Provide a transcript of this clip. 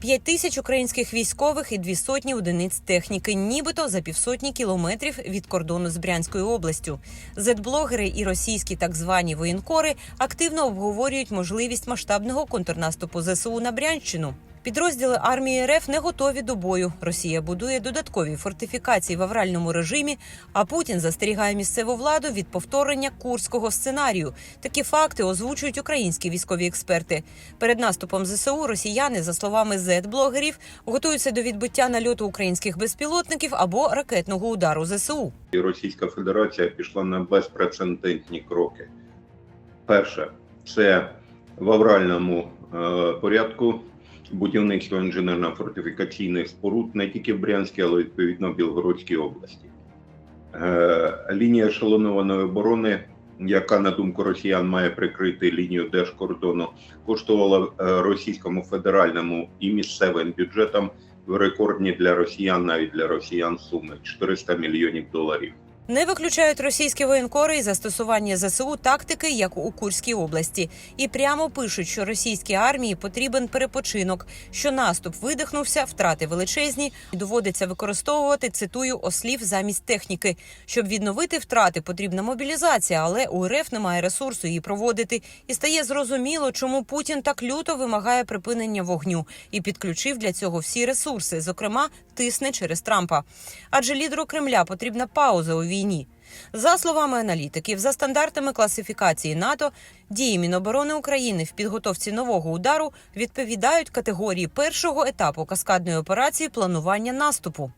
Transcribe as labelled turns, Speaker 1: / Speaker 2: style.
Speaker 1: П'ять тисяч українських військових і дві сотні одиниць техніки, нібито за півсотні кілометрів від кордону з Брянською областю. Зетблогери і російські так звані воєнкори активно обговорюють можливість масштабного контрнаступу ЗСУ на Брянщину. Підрозділи армії РФ не готові до бою. Росія будує додаткові фортифікації в авральному режимі. А Путін застерігає місцеву владу від повторення курського сценарію. Такі факти озвучують українські військові експерти. Перед наступом ЗСУ росіяни, за словами зет-блогерів, готуються до відбиття нальоту українських безпілотників або ракетного удару ЗСУ.
Speaker 2: Російська Федерація пішла на безпрецедентні кроки. Перше, це в авральному е, порядку будівництво інженерно-фортифікаційних споруд не тільки в Брянській, але відповідно в Білгородській області. Е, лінія ешелонованої оборони, яка, на думку росіян, має прикрити лінію держкордону, коштувала е, російському федеральному і місцевим бюджетам рекордні для росіян, навіть для росіян суми 400 мільйонів доларів.
Speaker 1: Не виключають російські воєнкори і застосування ЗСУ тактики, як у Курській області, і прямо пишуть, що російській армії потрібен перепочинок, що наступ видихнувся, втрати величезні, і доводиться використовувати цитую ослів замість техніки. Щоб відновити втрати, потрібна мобілізація, але у РФ немає ресурсу її проводити. І стає зрозуміло, чому Путін так люто вимагає припинення вогню і підключив для цього всі ресурси, зокрема тисне через Трампа. Адже лідеру Кремля потрібна пауза у війні. За словами аналітиків, за стандартами класифікації НАТО, дії Міноборони України в підготовці нового удару відповідають категорії першого етапу каскадної операції планування наступу.